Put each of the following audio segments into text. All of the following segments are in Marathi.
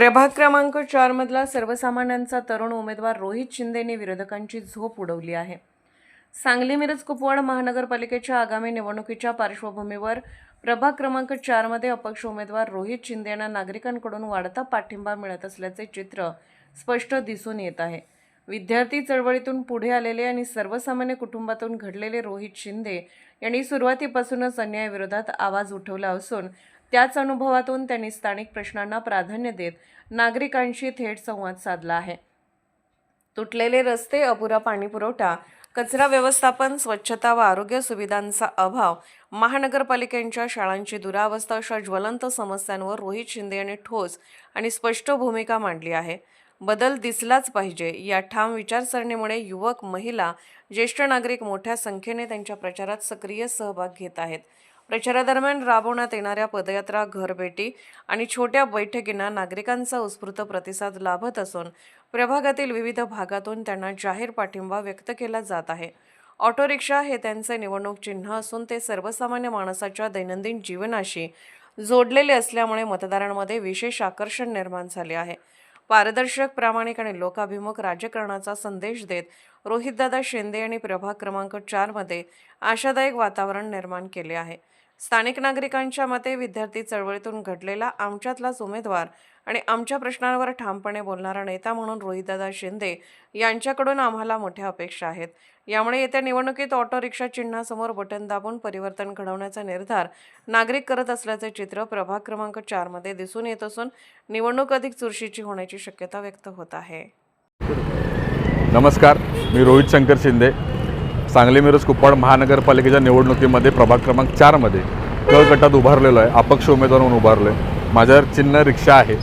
प्रभाग क्रमांक चारमधला सर्वसामान्यांचा तरुण उमेदवार रोहित शिंदेने विरोधकांची झोप उडवली आहे. सांगली मिरज कुपवाड महानगरपालिकेच्या आगामी निवडणुकीच्या पार्श्वभूमीवर प्रभाग क्रमांक चारमध्ये अपक्ष उमेदवार रोहित शिंदे यांना नागरिकांकडून वाढता पाठिंबा मिळत असल्याचे चित्र स्पष्ट दिसून येत आहे. विद्यार्थी चळवळीतून पुढे आलेले आणि सर्वसामान्य कुटुंबातून घडलेले रोहित शिंदे यांनी सुरुवातीपासूनच अन्यायाविरोधात आवाज उठवला असून त्याच अनुभवातून त्यांनी स्थानिक प्रश्नांना प्राधान्य देत नागरिकांशी थेट संवाद साधला आहे. तुटलेले रस्ते अपुरा पाणीपुरवठा कचरा व्यवस्थापन स्वच्छता व आरोग्य सुविधांचा अभाव महानगरपालिकेच्या शाळांची दुरावस्था अशा ज्वलंत समस्यांवर रोहित शिंदे यांनी ठोस आणि स्पष्ट भूमिका मांडली आहे. बदल दिसलाच पाहिजे या ठाम विचारसरणीमुळे युवक महिला ज्येष्ठ नागरिक मोठ्या संख्येने त्यांच्या प्रचारात सक्रिय सहभाग घेत आहेत. प्रचारादरम्यान राबवण्यात येणाऱ्या पदयात्रा घरभेटी आणि छोट्या बैठकींना नागरिकांचा उत्स्फूर्त प्रतिसाद लाभत असून प्रभागातील विविध भागातून त्यांना जाहीर पाठिंबा व्यक्त केला जात आहे. ऑटो रिक्षा हे त्यांचे निवडणूक चिन्ह असून ते सर्वसामान्य माणसाच्या दैनंदिन जीवनाशी जोडलेले असल्यामुळे मतदारांमध्ये विशेष आकर्षण निर्माण झाले आहे. पारदर्शक प्रामाणिक आणि लोकाभिमुख राजकारणाचा संदेश देत रोहितदादा शिंदे यांनी प्रभाग क्रमांक चारमध्ये आशादायक वातावरण निर्माण केले आहे. स्थानिक नागरिकांच्या मते विद्यार्थी चळवळीतून घडलेला आमच्यातलाच उमेदवार आणि आमच्या प्रश्नांवर ठामपणे बोलणारा नेता म्हणून रोहितदादा शिंदे यांच्याकडून आम्हाला मोठ्या अपेक्षा आहेत. यामुळे येत्या निवडणुकीत ऑटो रिक्षा चिन्हासमोर बटन दाबून परिवर्तन घडवण्याचा निर्धार नागरिक करत असल्याचे चित्र प्रभाग क्रमांक चारमध्ये दिसून येत असून निवडणूक अधिक चुरशीची होण्याची शक्यता व्यक्त होत आहे. नमस्कार मी रोहित शंकर शिंदे. सांगली मिरज कुप्पाड महानगरपालिकेच्या निवडणुकीमध्ये प्रभाग क्रमांक चारमध्ये क गटात उभारलेलो आहे. अपक्ष उमेदवार म्हणून उभारलो आहे माझ्यावर चिन्ह रिक्षा आहे.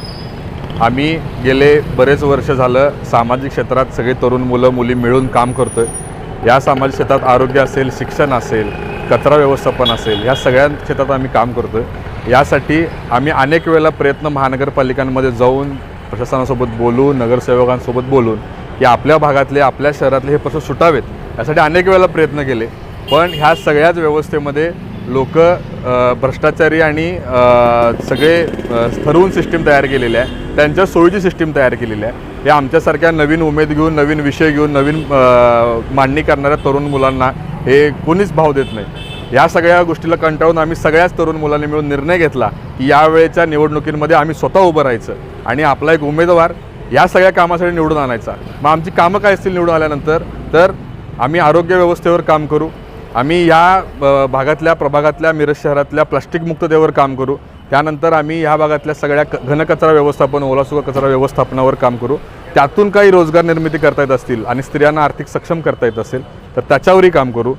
आम्ही गेले बरेच वर्ष झालं सामाजिक क्षेत्रात सगळे तरुण मुलं मुली मिळून काम करतो आहे या सामाजिक क्षेत्रात आरोग्य असेल शिक्षण असेल कचरा व्यवस्थापन असेल या सगळ्या क्षेत्रात आम्ही काम करतो आहे यासाठी आम्ही अनेक वेळेला प्रयत्न महानगरपालिकांमध्ये जाऊन प्रशासनासोबत बोलून नगरसेवकांसोबत बोलून की आपल्या भागातले आपल्या शहरातले हे प्रश्न सुटावेत यासाठी अनेक वेळेला प्रयत्न केले. पण ह्या सगळ्याच व्यवस्थेमध्ये लोक भ्रष्टाचारी आणि सगळे ठरवून सिस्टीम तयार केलेली आहे त्यांच्या सोयीची सिस्टीम तयार केलेली आहे हे आमच्यासारख्या नवीन उमेद घेऊन नवीन विषय घेऊन नवीन मांडणी करणाऱ्या तरुण मुलांना हे कोणीच भाव देत नाही. या सगळ्या गोष्टीला कंटाळून आम्ही सगळ्याच तरुण मुलांनी मिळून निर्णय घेतला की यावेळेच्या निवडणुकींमध्ये आम्ही स्वतः उभं राहायचं. आणि आपला एक उमेदवार या सगळ्या कामासाठी निवडून आणायचा. मग आमची कामं काय असतील निवडून आल्यानंतर? तर आम्ही आरोग्य व्यवस्थेवर काम करू. आम्ही या भागातल्या प्रभागातल्या मिरज शहरातल्या प्लास्टिक मुक्ततेवर काम करू. त्यानंतर आम्ही ह्या भागातल्या सगळ्या क घनकचरा व्यवस्थापन ओलासुका कचरा व्यवस्थापनावर काम करू. त्यातून काही रोजगार निर्मिती करता येत असतील आणि स्त्रियांना आर्थिक सक्षम करता येत असेल तर त्याच्यावरही काम करू.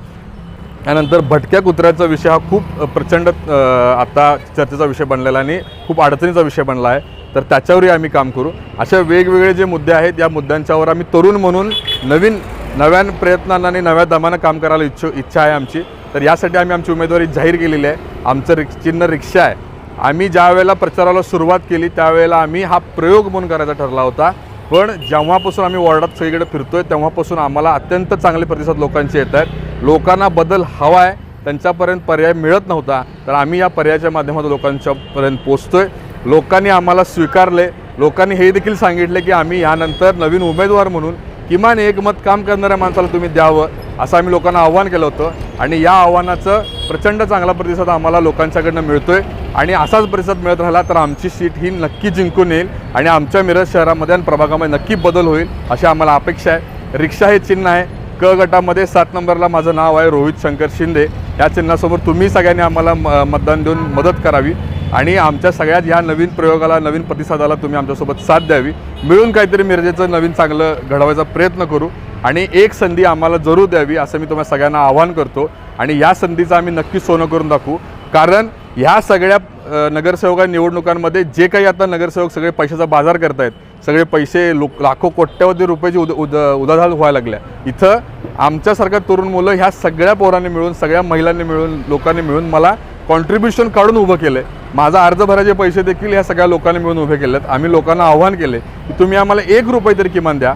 त्यानंतर भटक्या कुत्र्याचा विषय हा खूप प्रचंड आत्ता आता चर्चेचा विषय बनलेला आणि खूप अडचणीचा विषय बनला आहे. तर त्याच्यावरही आम्ही काम करू. अशा वेगवेगळे जे मुद्दे आहेत या मुद्द्यांच्यावर आम्ही तरुण म्हणून नवीन नव्यान प्रयत्नांना आणि नव्या दमानं काम करायला इच्छू इच्छा आहे आमची. तर यासाठी आम्ही आमची उमेदवारी जाहीर केलेली आहे. आमचं रिक्ष चिन्ह रिक्षा आहे. आम्ही ज्या वेळेला प्रचाराला सुरुवात केली त्यावेळेला आम्ही हा प्रयोग म्हणून करायचा ठरला होता. पण जेव्हापासून आम्ही वॉर्डात सगळीकडे फिरतोय तेव्हापासून आम्हाला अत्यंत चांगले प्रतिसाद लोकांचे येत आहेत. लोकांना बदल हवा आहे त्यांच्यापर्यंत पर्याय मिळत नव्हता. तर आम्ही या पर्यायाच्या माध्यमातून लोकांच्यापर्यंत पोचतोय लोकांनी आम्हाला स्वीकारले. लोकांनी हे देखील सांगितले की आम्ही यानंतर नवीन उमेदवार म्हणून किमान एक मत काम करणाऱ्या माणसाला तुम्ही द्यावं असं आम्ही लोकांना आव्हान केलं होतं. आणि या आव्हानाचं प्रचंड चांगला प्रतिसाद आम्हाला लोकांच्याकडनं मिळतो आहे आणि असाच प्रतिसाद मिळत राहिला तर आमची सीट ही नक्की जिंकून येईल आणि आमच्या मिरज शहरामध्ये आणि प्रभागामध्ये नक्की बदल होईल अशी आम्हाला अपेक्षा आहे. रिक्षा हे चिन्ह आहे. क गटामध्ये सात नंबरला माझं नाव आहे रोहित शंकर शिंदे. या चिन्हासमोर तुम्ही सगळ्यांनी आम्हाला म- मतदान देऊन मदत करावी. आणि आमच्या सगळ्यात या नवीन प्रयोगाला नवीन प्रतिसादाला तुम्ही आमच्यासोबत साथ द्यावी. मिळून काहीतरी मिरजेचं नवीन चांगलं घडवायचा प्रयत्न करू आणि एक संधी आम्हाला जरूर द्यावी असं मी तुम्हाला सगळ्यांना आवाहन करतो. आणि या संधीचं आम्ही नक्की सोनं करून दाखवू. कारण ह्या सगळ्या नगरसेवक नगरसेवका निवडणुकांमध्ये जे काही आता नगरसेवक सगळे पैशाचा बाजार करतायत सगळे पैसे लोक लाखो कोट्यवधी रुपयाची उद उद उदाधाल व्हायला लागल्या. इथं आमच्यासारख्या तरुण मुलं ह्या सगळ्या पोरांनी मिळून सगळ्या महिलांनी मिळून लोकांनी मिळून मला कॉन्ट्रीब्युशन काढून उभं केलं आहे माझा अर्ज भरायचे पैसे देखील ह्या सगळ्या लोकांनी मिळून उभे केलेत. आम्ही लोकांना आव्हान केले की तुम्ही आम्हाला एक रुपये तरी किमान द्या.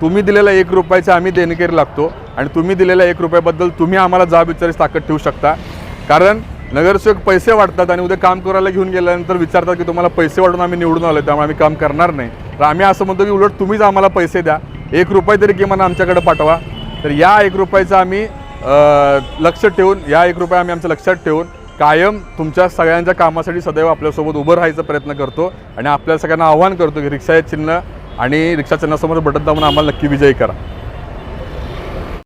तुम्ही दिलेल्या एक रुपयाचा आम्ही देणगीर लागतो आणि तुम्ही दिलेल्या एक रुपयाबद्दल तुम्ही आम्हाला जाब विचारायची ताकद ठेवू शकता. कारण नगरसेवक पैसे वाटतात आणि उद्या काम करायला घेऊन गेल्यानंतर विचारतात की तुम्हाला पैसे वाटून आम्ही निवडून आलो त्यामुळे आम्ही काम करणार नाही. तर आम्ही असं म्हणतो की उलट तुम्हीच आम्हाला पैसे द्या. एक रुपये तरी किमान आमच्याकडे पाठवा. तर या एक रुपयाचं आम्ही लक्ष ठेवून या एक रुपया आम्ही आमच्या लक्षात ठेवून कायम तुमच्या सगळ्यांच्या कामासाठी सदैव आपल्यासोबत उभं राहायचा प्रयत्न करतो आणि आपल्या सगळ्यांना आव्हान करतो की रिक्षा चिन्ह आणि रिक्षा चिन्हासमोर बटन दाबून आम्हाला नक्की विजयी करा.